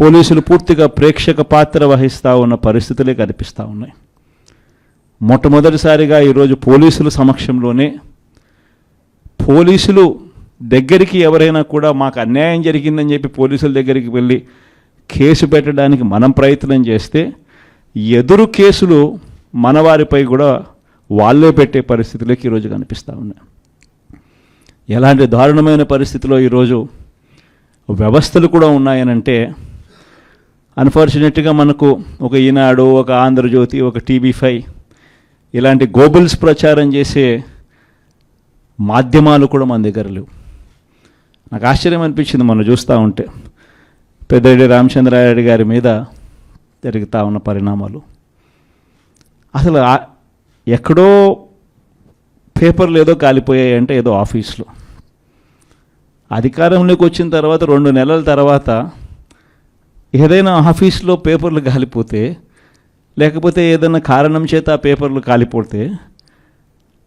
పోలీసులు పూర్తిగా ప్రేక్షక పాత్ర వహిస్తూ ఉన్న పరిస్థితులే కనిపిస్తూ ఉన్నాయి. మొట్టమొదటిసారిగా ఈరోజు పోలీసుల సమక్షంలోనే పోలీసులు దగ్గరికి ఎవరైనా కూడా మాకు అన్యాయం జరిగిందని చెప్పి పోలీసుల దగ్గరికి వెళ్ళి కేసు పెట్టడానికి మనం ప్రయత్నం చేస్తే ఎదురు కేసులు మన వారిపై కూడా వాళ్ళే పెట్టే పరిస్థితులకి ఈరోజు కనిపిస్తూ ఉన్నాయి. ఎలాంటి దారుణమైన పరిస్థితిలో ఈరోజు వ్యవస్థలు కూడా ఉన్నాయనంటే అన్ఫార్చునేట్గా మనకు ఒక ఈనాడు ఒక ఆంధ్రజ్యోతి ఒక టీవీ ఫైవ్ ఇలాంటి గోబుల్స్ ప్రచారం చేసే మాధ్యమాలు కూడా మన దగ్గర లేవు. నాకు ఆశ్చర్యం అనిపించింది మనం చూస్తూ ఉంటే. పెద్దరెడ్డి రామచంద్రారెడ్డి గారి మీద జరుగుతూ ఉన్న పరిణామాలు. అసలు ఎక్కడో పేపర్లు ఏదో కాలిపోయాయి అంటే ఏదో ఆఫీస్లో. అధికారంలోకి వచ్చిన తర్వాత రెండు నెలల తర్వాత ఏదైనా ఆఫీస్లో పేపర్లు కాలిపోతే లేకపోతే ఏదైనా కారణం చేత ఆ పేపర్లు కాలిపోతే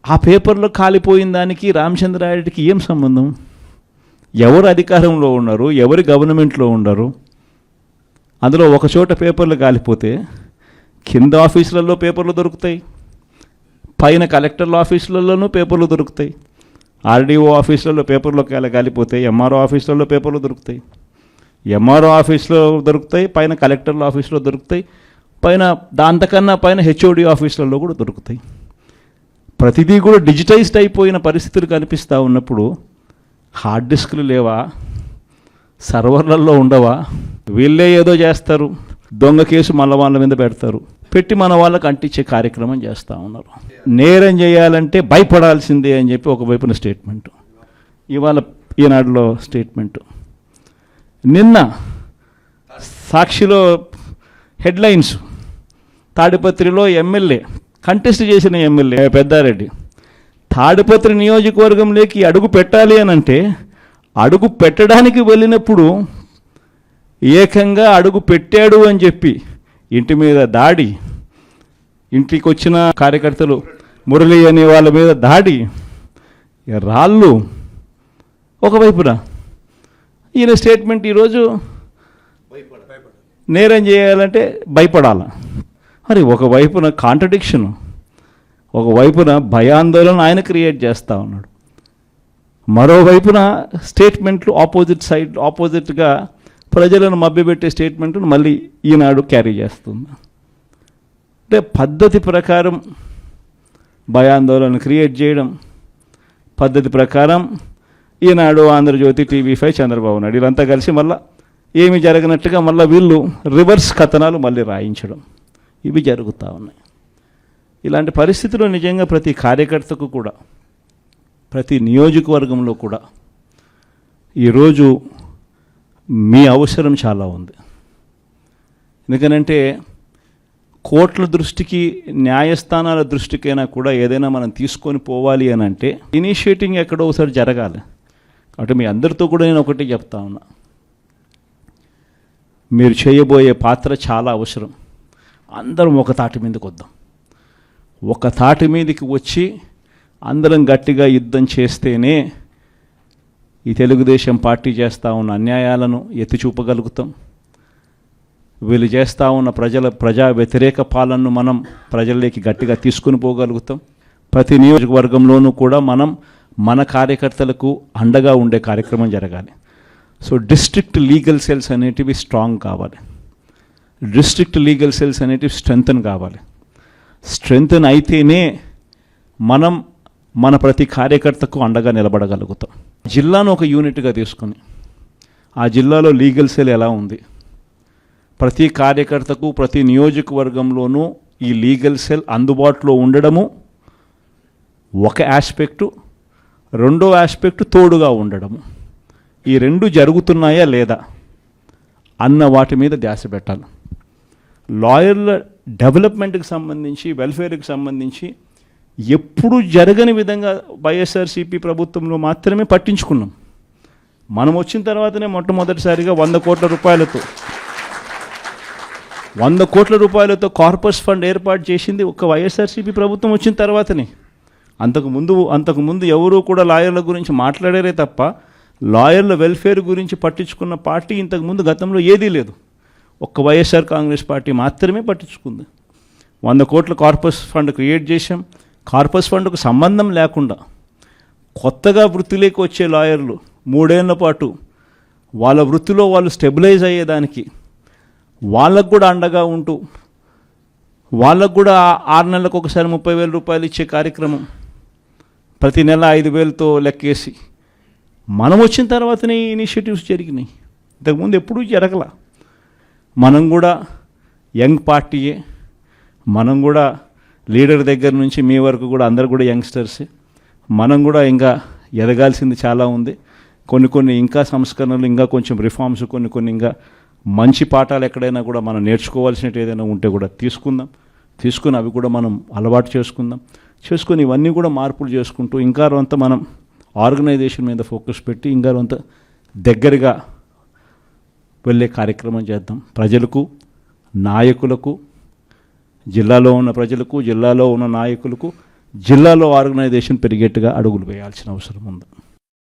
ఆ పేపర్లు కాలిపోయిన దానికి రామచంద్రారెడ్డికి ఏం సంబంధం? ఎవరు అధికారంలో ఉన్నారు? ఎవరు గవర్నమెంట్లో ఉన్నారు? అందులో ఒక చోట పేపర్లు కాలిపోతే కింద ఆఫీసులలో పేపర్లు దొరుకుతాయి పైన కలెక్టర్ల ఆఫీసులలోనూ పేపర్లు దొరుకుతాయి ఆర్డీఓ ఆఫీసులలో పేపర్లు కాలి కాలిపోతాయి ఎంఆర్ఓ ఆఫీసులలో పేపర్లు దొరుకుతాయి. ఎంఆర్ఓ ఆఫీస్లో దొరుకుతాయి పైన కలెక్టర్ల ఆఫీస్లో దొరుకుతాయి పైన దాంతకన్నా పైన హెచ్ఓడి ఆఫీసులలో కూడా దొరుకుతాయి. ప్రతిదీ కూడా డిజిటైజ్డ్ అయిపోయిన పరిస్థితులు కనిపిస్తూ ఉన్నప్పుడు హార్డ్ డిస్క్లు లేవా? సర్వర్లలో ఉండవా? వీళ్ళే ఏదో చేస్తారు దొంగ కేసు మళ్ళీ వాళ్ళ మీద పెడతారు పెట్టి మన వాళ్ళకి అంటించే కార్యక్రమం చేస్తూ ఉన్నారు. నేరం చేయాలంటే భయపడాల్సిందే అని చెప్పి ఒకవైపున స్టేట్మెంట్ ఇవాళ ఈనాడులో స్టేట్మెంట్ నిన్న సాక్షిలో హెడ్లైన్స్ తాడిపత్రిలో ఎమ్మెల్యే కంటెస్ట్ చేసిన ఎమ్మెల్యే పెద్దారెడ్డి తాడిపత్రి నియోజకవర్గంలోకి అడుగు పెట్టాలి అని అంటే అడుగు పెట్టడానికి వెళ్ళినప్పుడు ఏకంగా అడుగు పెట్టాడు అని చెప్పి ఇంటి మీద దాడి ఇంటికి వచ్చిన కార్యకర్తలు మురళి అనే వాళ్ళ మీద దాడి రాళ్ళు ఒకవైపున ఈయన స్టేట్మెంట్ ఈరోజు నేరం చేయాలంటే భయపడాల. మరి ఒకవైపున కాంట్రడిక్షన్ ఒకవైపున భయాందోళన ఆయన క్రియేట్ చేస్తూ ఉన్నాడు. మరోవైపున స్టేట్మెంట్లు ఆపోజిట్ సైడ్ ఆపోజిట్గా ప్రజలను మభ్యపెట్టే స్టేట్మెంట్ను మళ్ళీ ఈనాడు క్యారీ చేస్తుంది. అంటే పద్ధతి ప్రకారం భయాందోళన క్రియేట్ చేయడం పద్ధతి ప్రకారం ఈనాడు ఆంధ్రజ్యోతి టీవీ ఫైవ్ చంద్రబాబు నాయుడు. వీళ్ళంతా కలిసి మళ్ళీ ఏమి జరగనట్టుగా మళ్ళీ వీళ్ళు రివర్స్ కథనాలు మళ్ళీ రాయించడం. ఇవి జరుగుతూ ఉన్నాయి. ఇలాంటి పరిస్థితుల్లో నిజంగా ప్రతి కార్యకర్తకు కూడా ప్రతి నియోజకవర్గంలో కూడా ఈరోజు మీ అవసరం చాలా ఉంది. ఎందుకనంటే కోట్ల దృష్టికి న్యాయస్థానాల దృష్టికైనా కూడా ఏదైనా మనం తీసుకొని పోవాలి అని అంటే ఇనిషియేటింగ్ ఎక్కడో ఒకసారి జరగాలి. కాబట్టి మీ అందరితో కూడా నేను ఒకటి చెప్తా ఉన్నా. మీరు చేయబోయే పాత్ర చాలా అవసరం. అందరం ఒక తాటి మీదకి వద్దాం. ఒక తాటి మీదకి వచ్చి అందరం గట్టిగా యుద్ధం చేస్తేనే ఈ తెలుగుదేశం పార్టీ చేస్తూ ఉన్న అన్యాయాలను ఎత్తి చూపగలుగుతాం. వీళ్ళు చేస్తూ ఉన్న ప్రజల ప్రజా వ్యతిరేక పాలనను మనం ప్రజల్లోకి గట్టిగా తీసుకుని పోగలుగుతాం. ప్రతి నియోజకవర్గంలోనూ కూడా మనం మన కార్యకర్తలకు అండగా ఉండే కార్యక్రమం జరగాలి. సో డిస్ట్రిక్ట్ లీగల్ సెల్స్ అనేటివి స్ట్రాంగ్ కావాలి. డిస్ట్రిక్ట్ లీగల్ సెల్స్ అనేటివి స్ట్రెంగ్తన్ కావాలి. స్ట్రెంగ్తన్ అయితేనే మనం మన ప్రతి కార్యకర్తకు అండగా నిలబడగలుగుతాం. జిల్లాను ఒక యూనిట్గా తీసుకొని ఆ జిల్లాలో లీగల్ సెల్ ఎలా ఉంది? ప్రతి కార్యకర్తకు ప్రతి నియోజకవర్గంలోనూ ఈ లీగల్ సెల్ అందుబాటులో ఉండడము ఒక ఆస్పెక్టు రెండో ఆస్పెక్ట్ తోడుగా ఉండడం ఈ రెండు జరుగుతున్నాయా లేదా అన్న వాటి మీద ధ్యాస పెట్టాలి. లాయర్ల డెవలప్మెంట్కి సంబంధించి వెల్ఫేర్కి సంబంధించి ఎప్పుడు జరగని విధంగా వైఎస్ఆర్సీపీ ప్రభుత్వంలో మాత్రమే పట్టించుకున్నాం. మనం వచ్చిన తర్వాతనే మొట్టమొదటిసారిగా వంద కోట్ల రూపాయలతో వంద కోట్ల రూపాయలతో కార్పస్ ఫండ్ ఏర్పాటు చేసింది ఒక వైఎస్ఆర్సీపీ ప్రభుత్వం వచ్చిన తర్వాతనే. అంతకు ముందు ఎవరూ కూడా లాయర్ల గురించి మాట్లాడారే తప్ప లాయర్ల వెల్ఫేర్ గురించి పట్టించుకున్న పార్టీ ఇంతకు ముందు గతంలో ఏదీ లేదు. ఒక్క వైఎస్ఆర్ కాంగ్రెస్ పార్టీ మాత్రమే పట్టించుకుంది. వంద కోట్ల కార్పస్ ఫండ్ క్రియేట్ చేశాం. కార్పస్ ఫండ్కు సంబంధం లేకుండా కొత్తగా వృత్తిలోకి వచ్చే లాయర్లు మూడేళ్ళ పాటు వాళ్ళ వృత్తిలో వాళ్ళు స్టెబిలైజ్ అయ్యేదానికి వాళ్ళకు కూడా అండగా ఉంటూ వాళ్ళకు కూడా ఆరు నెలలకు ఒకసారి ముప్పై వేల రూపాయలు ఇచ్చే కార్యక్రమం ప్రతి నెల ఐదు వేలతో లెక్కేసి. మనం వచ్చిన తర్వాతనే ఇనిషియేటివ్స్ జరిగినాయి. ఇంతకుముందు ఎప్పుడూ జరగల. మనం కూడా యంగ్ పార్టీయే. మనం కూడా లీడర్ దగ్గర నుంచి మీ వరకు కూడా అందరు కూడా యంగ్స్టర్సే. మనం కూడా ఇంకా ఎదగాల్సింది చాలా ఉంది. కొన్ని కొన్ని ఇంకా సంస్కరణలు ఇంకా కొంచెం రిఫార్మ్స్ కొన్ని కొన్ని ఇంకా మంచి పాఠాలు ఎక్కడైనా కూడా మనం నేర్చుకోవాల్సినట్టు ఏదైనా ఉంటే కూడా తీసుకుందాం. తీసుకుని అవి కూడా మనం అలవాటు చేసుకుందాం. చేసుకొని ఇవన్నీ కూడా మార్పులు చేసుకుంటూ ఇంకా కొంత మనం ఆర్గనైజేషన్ మీద ఫోకస్ పెట్టి ఇంకా కొంత దగ్గరగా వెళ్ళే కార్యక్రమం చేద్దాం. ప్రజలకు నాయకులకు జిల్లాలో ఉన్న ప్రజలకు జిల్లాలో ఉన్న నాయకులకు జిల్లాలో ఆర్గనైజేషన్ పెరిగేట్టుగా అడుగులు వేయాల్సిన అవసరం ఉంది.